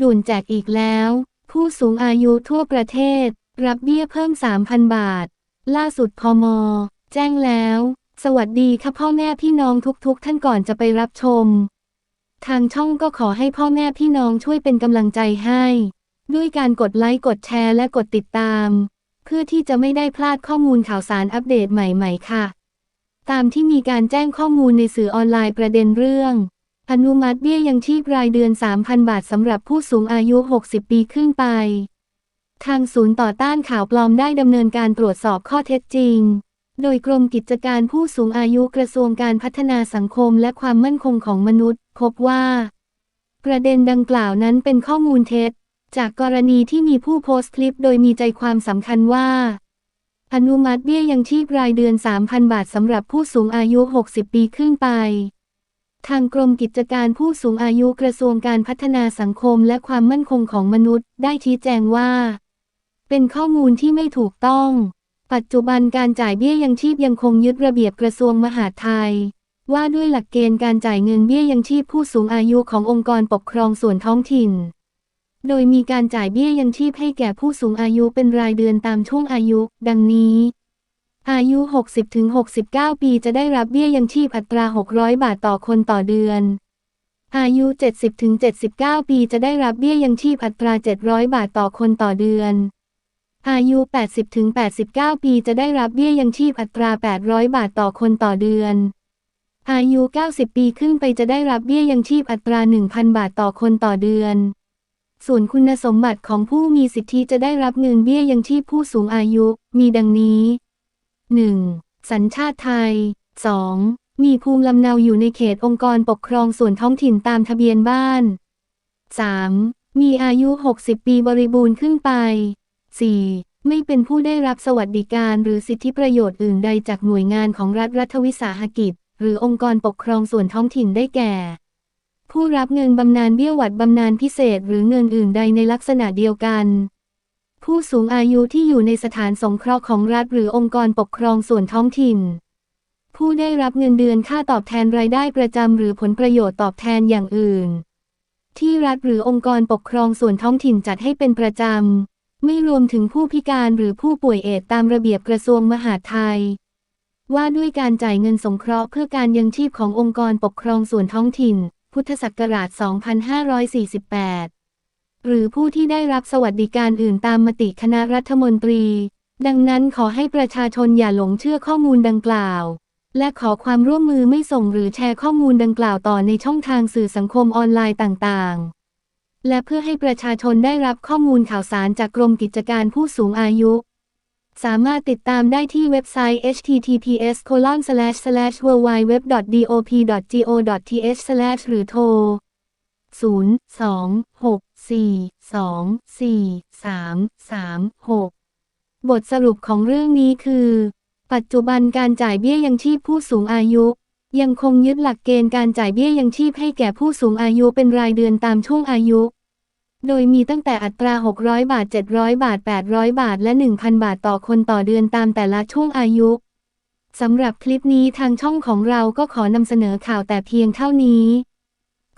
ด่วนแจกอีกแล้ว ผู้สูงอายุทั่วประเทศ รับเบี้ยเพิ่ม 3,000 บาท ล่าสุดพม แจ้งแล้ว สวัสดีค่ะพ่อแม่พี่น้องทุกๆ ท่านก่อนจะไปรับชม ทางช่องก็ขอให้พ่อแม่พี่น้องช่วยเป็นกำลังใจให้ ด้วยการกดไลค์กดแชร์และกดติดตาม เพื่อที่จะไม่ได้พลาดข้อมูลข่าวสารอัปเดตใหม่ ๆ ค่ะ ตามที่มีการแจ้งข้อมูลในสื่อออนไลน์ประเด็นเรื่อง อนุมัติเบี้ยยังชีพรายเดือน 3,000 บาทสำหรับผู้สูงอายุ 60 ปีขึ้นไป ทางศูนย์ต่อต้านข่าวปลอมได้ดำเนินการตรวจสอบข้อเท็จจริง โดยกรมกิจการผู้สูงอายุกระทรวงการพัฒนาสังคมและความมั่นคงของมนุษย์ พบว่า ประเด็นดังกล่าวนั้นเป็นข้อมูลเท็จ จากกรณีที่มีผู้โพสต์คลิปโดยมีใจความสำคัญว่า อนุมัติเบี้ยยังชีพรายเดือน 3,000 บาทสำหรับผู้สูงอายุ 60 ปีขึ้นไป ทางกรมกิจการผู้สูงอายุกระทรวงการพัฒนาสังคมและความมั่นคงของมนุษย์ ได้ชี้แจงว่า เป็นข้อมูลที่ไม่ถูกต้อง ปัจจุบันการจ่ายเบี้ยยังชีพยังคงยึดระเบียบกระทรวงมหาดไทย ว่าด้วยหลักเกณฑ์การจ่ายเงินเบี้ยยังชีพผู้สูงอายุขององค์กรปกครองส่วนท้องถิ่น โดยมีการจ่ายเบี้ยยังชีพให้แก่ผู้สูงอายุเป็นรายเดือนตามช่วงอายุ ดังนี้ อายุ 60-69 ปีจะได้รับเบี้ยยังชีพอัตรา 600 บาทต่อคนต่อเดือน อายุ 70-79 ปีจะได้รับเบี้ยยังชีพอัตรา 700 บาทต่อคนต่อเดือน อายุ 80-89 ปีจะได้รับเบี้ยยังชีพอัตรา 800 บาทต่อคนต่อเดือน อายุ 90 ปีขึ้นไปจะได้รับเบี้ยยังชีพอัตรา 1,000 บาทต่อคนต่อเดือนส่วนคุณสมบัติของผู้มีสิทธิจะได้รับเงินเบี้ยยังชีพผู้สูงอายุ มีดังนี้ 1. สัญชาติไทย 2. มีภูมิลำเนาอยู่ในเขตองค์กรปกครองส่วนท้องถิ่นตามทะเบียนบ้าน 3. มีอายุ 60 ปีบริบูรณ์ขึ้นไป 4. ไม่เป็นผู้ได้รับสวัสดิการหรือสิทธิประโยชน์อื่นใดจากหน่วยงานของรัฐรัฐวิสาหกิจ หรือองค์กรปกครองส่วนท้องถิ่นได้แก่ ผู้รับเงินบำนาญเบี้ยหวัดบำนาญพิเศษหรือเงินอื่นใดในลักษณะเดียวกัน ผู้สูงอายุที่อยู่ในสถานสงเคราะห์ของรัฐหรือองค์กรปกครองส่วนท้องถิ่น ผู้ได้รับเงินเดือนค่าตอบแทนรายได้ประจำหรือผลประโยชน์ตอบแทนอย่างอื่น ที่รัฐหรือองค์กรปกครองส่วนท้องถิ่นจัดให้เป็นประจำ ไม่รวมถึงผู้พิการหรือผู้ป่วยเอดส์ตามระเบียบกระทรวงมหาดไทย ว่าด้วยการจ่ายเงินสงเคราะห์เพื่อการยังชีพขององค์กรปกครองส่วนท้องถิ่น พุทธศักราช 2548 หรือผู้ที่ได้รับสวัสดิการอื่นตามมติคณะรัฐมนตรี ดังนั้นขอให้ประชาชนอย่าหลงเชื่อข้อมูลดังกล่าว และขอความร่วมมือไม่ส่งหรือแชร์ข้อมูลดังกล่าวต่อในช่องทางสื่อสังคมออนไลน์ต่างๆ และเพื่อให้ประชาชนได้รับข้อมูลข่าวสารจากกรมกิจการผู้สูงอายุ สามารถติดตามได้ที่เว็บไซต์ https w w w d o p g o t h หรือโทร 0 2 6 4 2 4 3 3 6 บทสรุปของเรื่องนี้คือ ปัจจุบันการจ่ายเบี้ยยังชีพผู้สูงอายุ ยังคงยึดหลักเกณฑ์การจ่ายเบี้ยยังชีพให้แก่ผู้สูงอายุเป็นรายเดือนตามช่วงอายุ โดยมีตั้งแต่อัตรา 600 บาท 700 บาท 800 บาท และ 1,000 บาทต่อคนต่อเดือนตามแต่ละช่วงอายุสำหรับคลิปนี้ทางช่องของเราก็ขอนำเสนอข่าวแต่เพียงเท่านี้